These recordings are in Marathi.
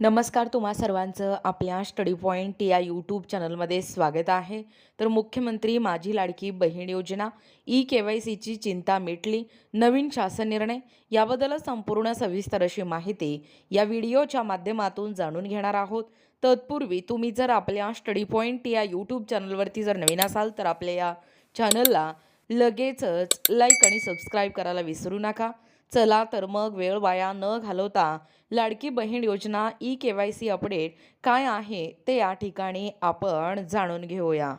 नमस्कार तुम्हा सर्वांचं. आपल्या स्टडी पॉईंट या यूट्यूब चॅनलमध्ये स्वागत आहे. तर मुख्यमंत्री माझी लाडकी बहीण योजना ई के वाय सीची चिंता मिटली नवीन शासन निर्णय याबद्दल संपूर्ण सविस्तर अशी माहिती या व्हिडिओच्या माध्यमातून जाणून घेणार आहोत. तत्पूर्वी तुम्ही जर आपल्या स्टडी पॉईंट या यूट्यूब चॅनलवरती जर नवीन असाल तर आपल्या या चॅनलला लगेचच लाईक आणि सबस्क्राईब करायला विसरू नका. चला तर मग वेळ वाया न घालवता Ladki Bahin Yojana E K Y C update काय आहे ते या ठिकाणी आपण जाणून घेऊया.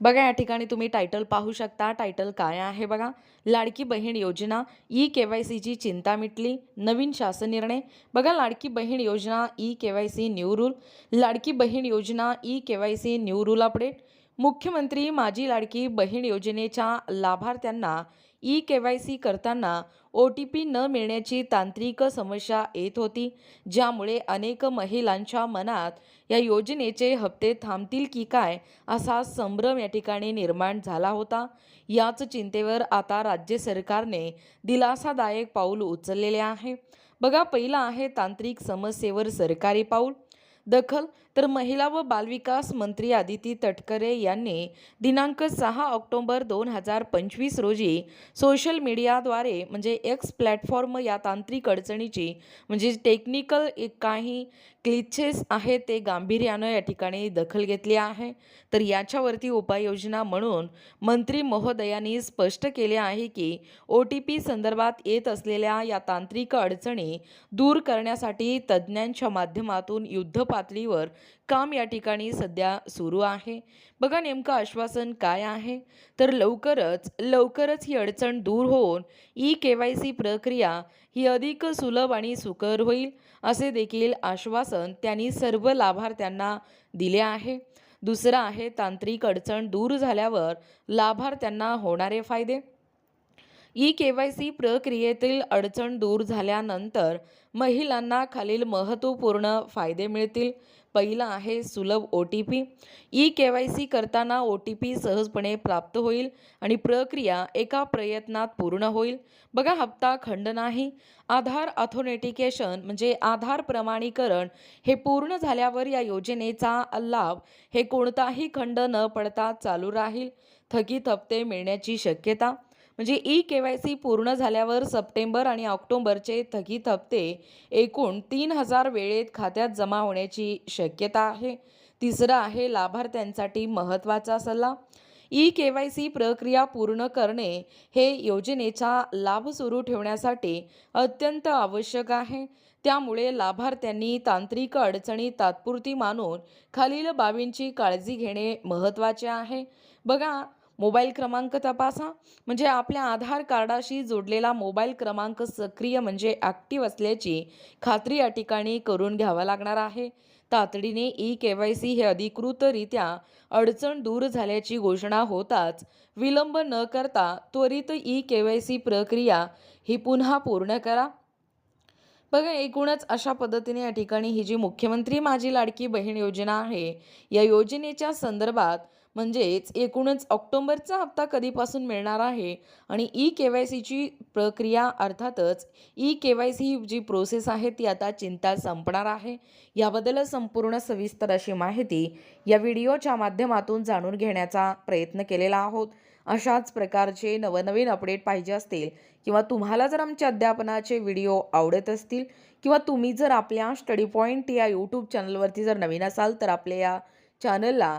बघा या ठिकाणी तुम्ही टायटल पाहू शकता. टायटल काय आहे बघा? लाडकी बहीण योजना ई के वाय सीची चिंता मिटली. नवीन शासन निर्णय. बघा Ladki Bahin Yojana E K Y C new rule. Ladki Bahin Yojana E K Y C new rule update. Mukhyamantri Majhi Ladki बहीण योजनेच्या लाभार्थ्यांना ई के वाय सी करताना ओ टी पी न मिळण्याची तांत्रिक समस्या येत होती ज्यामुळे अनेक महिलांच्या मनात या योजनेचे हप्ते थांबतील की काय असा संभ्रम या ठिकाणी निर्माण झाला होता. याच चिंतेवर आता राज्य सरकारने दिलासादायक पाऊल उचललेले आहे. बघा पहिला आहे तांत्रिक समस्येवर सरकारी पाऊल. दखल तर महिला व बालविकास मंत्री आदिती तटकरे यांनी दिनांक सहा ऑक्टोबर दोन हजार पंचवीस रोजी सोशल मीडियाद्वारे म्हणजे एक्स प्लॅटफॉर्म या तांत्रिक अडचणीची म्हणजे टेक्निकल एक काही क्लिचेस आहेत ते गांभीर्यानं या ठिकाणी दखल घेतली आहे. तर याच्यावरती उपाययोजना म्हणून मंत्री महोदयांनी स्पष्ट केले आहे की ओ टी पी संदर्भात येत असलेल्या या तांत्रिक अडचणी दूर करण्यासाठी तज्ज्ञांच्या माध्यमातून युद्ध पातळीवर काम या ठिकाणी सध्या सुरू आहे. बघा नेमकं आश्वासन काय आहे? तर लवकरच लवकरच ही अडचण दूर होऊन ई के वाय सी प्रक्रिया ही अधिक सुलभ आणि सुकर होईल असे देखील आश्वासन त्यांनी सर्व लाभार्थ्यांना दिले आहे. दुसरं आहे तांत्रिक अडचण दूर झाल्यावर लाभार्थ्यांना होणारे फायदे. ई के वाय सी प्रक्रियेतील अडचण दूर झाल्यानंतर महिलांना खालील महत्त्वपूर्ण फायदे मिळतील. पहिलं आहे सुलभ O T P. E K Y C करताना ओ टी पी सहजपणे प्राप्त होईल आणि प्रक्रिया एका प्रयत्नात पूर्ण होईल. बघा हप्ता खंड नाही. आधार ऑथोनेटिकेशन म्हणजे आधार प्रमाणीकरण हे पूर्ण झाल्यावर या योजनेचा लाभ हे कोणताही खंड न पडता चालू राहील. थकीत हप्ते मिळण्याची शक्यता. म्हणजे ई के वाय सी पूर्ण झाल्यावर सप्टेंबर आणि ऑक्टोबरचे थकीत हप्ते एकूण तीन हजार वेळेत खात्यात जमा होण्याची शक्यता आहे. तिसरं आहे लाभार्थ्यांसाठी महत्त्वाचा सल्ला. ई के वाय सी प्रक्रिया पूर्ण करणे हे योजनेचा लाभ सुरू ठेवण्यासाठी अत्यंत आवश्यक आहे. त्यामुळे लाभार्थ्यांनी तांत्रिक अडचणी तात्पुरती मानून खालील बाबींची काळजी घेणे महत्त्वाचे आहे. बघा मोबाईल क्रमांक तपासा. म्हणजे आपल्या आधार कार्डाशी जोडलेला मोबाईल क्रमांक सक्रिय म्हणजे ॲक्टिव्ह असल्याची खात्री या ठिकाणी करून घ्यावा लागणार आहे. तातडीने ई के वाय सी हे अधिकृतरित्या अडचण दूर झाल्याची घोषणा होताच विलंब न करता त्वरित ई के वाय सी प्रक्रिया ही पुन्हा पूर्ण करा. बघा एकूणच अशा पद्धतीने या ठिकाणी ही जी मुख्यमंत्री माझी लाडकी बहीण योजना आहे या योजनेच्या संदर्भात म्हणजेच एकूणच ऑक्टोबरचा हप्ता कधीपासून मिळणार आहे आणि ई के वाय सीची प्रक्रिया अर्थातच ई के वाय सी ही जी प्रोसेस आहे ती आता चिंता संपणार आहे. याबद्दल संपूर्ण सविस्तर अशी माहिती या व्हिडिओच्या माध्यमातून जाणून घेण्याचा प्रयत्न केलेला आहोत. अशाच प्रकारचे नवनवीन अपडेट पाहिजे असतील किंवा तुम्हाला जर आमच्या अध्यापनाचे व्हिडिओ आवडत असतील किंवा तुम्ही जर आपल्या स्टडी पॉईंट या यूट्यूब चॅनलवरती जर नवीन असाल तर आपल्या या चॅनलला